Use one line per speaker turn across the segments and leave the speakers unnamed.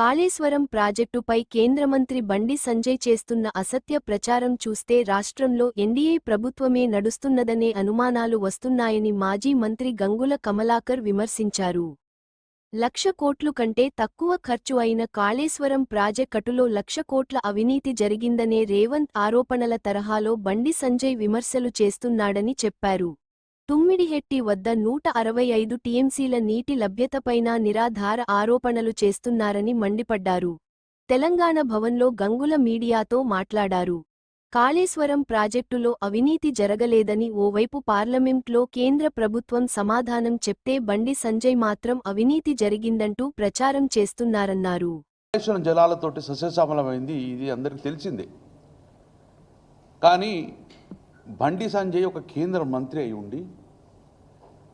కాళేశ్వరం ప్రాజెక్టుపై కేంద్ర మంత్రి బండి సంజయ్ చేస్తున్న అసత్య ప్రచారం చూస్తే రాష్ట్రంలో ఎన్డీఏ ప్రభుత్వమే నడుస్తున్నదనే అనుమానాలు వస్తున్నాయని మాజీ మంత్రి గంగుల కమలాకర్ విమర్శించారు. లక్ష కోట్లు కంటే తక్కువ ఖర్చు అయిన కాళేశ్వరం ప్రాజెక్టులో లక్ష కోట్ల అవినీతి జరిగిందనే రేవంత్ ఆరోపణల తరహాలో బండి సంజయ్ విమర్శలు చేస్తున్నాడని చెప్పారు. తుమ్మిడిహెట్టి వద్ద నూట అరవై ఐదు టీఎంసీల నీటి లభ్యతపైన నిరాధార ఆరోపణలు చేస్తున్నారని మండిపడ్డారు. తెలంగాణ భవన్లో గంగుల మీడియాతో మాట్లాడారు. కాళేశ్వరం ప్రాజెక్టులో అవినీతి జరగలేదని ఓవైపు పార్లమెంట్లో కేంద్ర ప్రభుత్వం సమాధానం చెప్తే బండి సంజయ్ మాత్రం అవినీతి జరిగిందంటూ ప్రచారం చేస్తున్నారన్నారు.
కాళేశ్వరం జలాలతోటి సస్యశ్యామలమైంది ఇది అందరికీ తెలిసిందే. కానీ బండి సంజయ్ ఒక కేంద్ర మంత్రి అయి ఉండి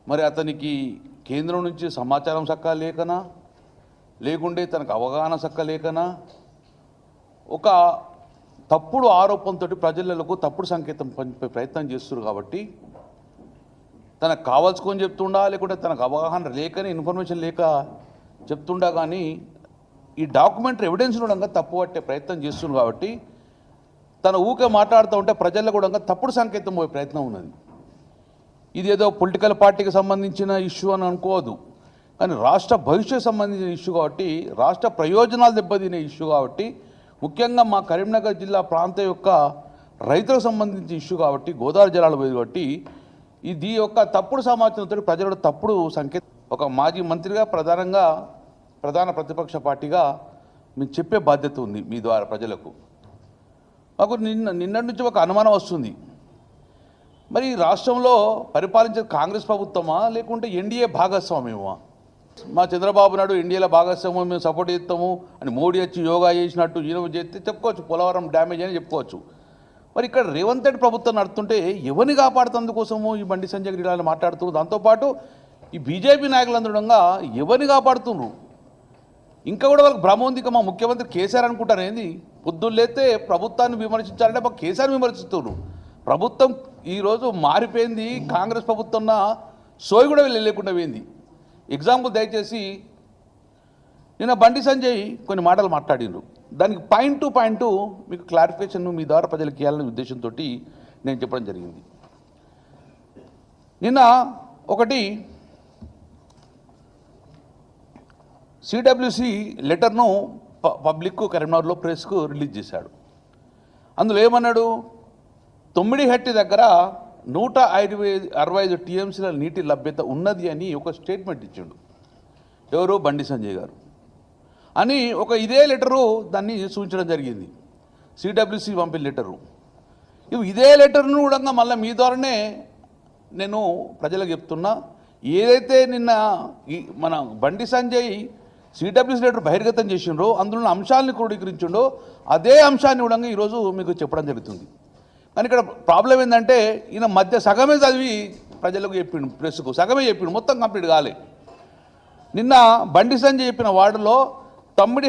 మరి అతనికి కేంద్రం నుంచి సమాచారం సక్క లేకనా? లేకుంటే తనకు అవగాహన సక్క లేకనా? ఒక తప్పుడు ఆరోపణతో ప్రజలకు తప్పుడు సంకేతం పంపే ప్రయత్నం చేస్తున్నారు కాబట్టి తనకు కావాల్సుకొని చెప్తుండా లేకుంటే తనకు అవగాహన లేకని ఇన్ఫర్మేషన్ లేక చెప్తుండా కానీ ఈ డాక్యుమెంటరీ ఎవిడెన్స్ ఉండగా తప్పు పట్టే ప్రయత్నం చేస్తున్నారు కాబట్టి తన ఊకే మాట్లాడుతూ ఉంటే ప్రజల్లో కూడా తప్పుడు సంకేతం పోయే ప్రయత్నం ఉన్నది. ఇది ఏదో పొలిటికల్ పార్టీకి సంబంధించిన ఇష్యూ అని అనుకోవద్దు. కానీ రాష్ట్ర భవిష్యత్ సంబంధించిన ఇష్యూ కాబట్టి రాష్ట్ర ప్రయోజనాలు దెబ్బతినే ఇష్యూ కాబట్టి ముఖ్యంగా మా కరీంనగర్ జిల్లా ప్రాంతం యొక్క రైతులకు సంబంధించిన ఇష్యూ కాబట్టి గోదావరి జలాలు పోయి కాబట్టి ఇది యొక్క తప్పుడు సమాచారంతో ప్రజలు తప్పుడు సంకేత. ఒక మాజీ మంత్రిగా ప్రధానంగా ప్రధాన ప్రతిపక్ష పార్టీగా మీరు చెప్పే బాధ్యత ఉంది మీ ద్వారా ప్రజలకు. మాకు నిన్న నిన్నటి నుంచి ఒక అనుమానం వస్తుంది. మరి ఈ రాష్ట్రంలో పరిపాలించే కాంగ్రెస్ ప్రభుత్వమా లేకుంటే ఎన్డీఏ భాగస్వామ్యమా? మా చంద్రబాబు నాయుడు ఎన్డీఏలో భాగస్వామ్యం మేము సపోర్ట్ చేస్తాము అని మోడీ వచ్చి యోగా చేసినట్టు ఈయన చేస్తే చెప్పుకోవచ్చు పోలవరం డ్యామేజ్ అని చెప్పుకోవచ్చు. మరి ఇక్కడ రేవంత్ రెడ్డి ప్రభుత్వం నడుతుంటే ఎవరిని కాపాడుతందుకోసము ఈ బండి సంజయ్ రెడ్డి ఇలా మాట్లాడుతున్నారు? దాంతోపాటు ఈ బీజేపీ నాయకులందరూ ఎవరిని కాపాడుతున్నారు? ఇంకా కూడా వాళ్ళకి భ్రమ ఉంది ఇక మా ముఖ్యమంత్రి కేసీఆర్ అనుకుంటారు ఏంది? పొద్దున్నేతే ప్రభుత్వాన్ని విమర్శించాలంటే మా కేసీఆర్ విమర్శిస్తున్నారు. ప్రభుత్వం ఈరోజు మారిపోయింది కాంగ్రెస్ ప్రభుత్వం సోయి కూడా వెళ్ళి లేకుండా పోయింది. ఎగ్జాంపుల్ దయచేసి నిన్న బండి సంజయ్ కొన్ని మాటలు మాట్లాడిండ్రు. దానికి పాయింట్ టు పాయింట్ మీకు క్లారిఫికేషన్ మీ ద్వారా ప్రజలకు ఇవ్వాలనే ఉద్దేశంతో నేను చెప్పడం జరిగింది. నిన్న ఒకటి సిడబ్ల్యూసి లెటర్ను పబ్లిక్ పబ్లిక్కు కరీంనగర్లో ప్రెస్కు రిలీజ్ చేశాడు. అందులో ఏమన్నాడు? తొమ్మిడిహట్టి దగ్గర నూట ఐదు అరవై ఐదు టీఎంసీల నీటి లభ్యత ఉన్నది అని ఒక స్టేట్మెంట్ ఇచ్చిండు. ఎవరు? బండి సంజయ్ గారు. అని ఒక ఇదే లెటరు దాన్ని సూచించడం జరిగింది. సిడబ్ల్యూసి పంపిన లెటరు. ఇవి ఇదే లెటర్ను కూడా మళ్ళీ మీ ద్వారానే నేను ప్రజలకు చెప్తున్నా. ఏదైతే నిన్న ఈ మన బండి సంజయ్ సిడబ్ల్యూసీ లెటర్ బహిర్గతం చేసిండ్రో అందులో ఉన్న అంశాలను క్రోడీకరించిండో అదే అంశాన్ని కూడా ఈరోజు మీకు చెప్పడం జరుగుతుంది. కానీ ఇక్కడ ప్రాబ్లం ఏంటంటే ఈయన మధ్య సగమే చదివి ప్రజలకు చెప్పిండు ప్రెస్కు సగమే చెప్పిండు మొత్తం కంప్లీట్ కాలే. నిన్న బండి సంజయ్ చెప్పిన వార్డులో తమ్మిడి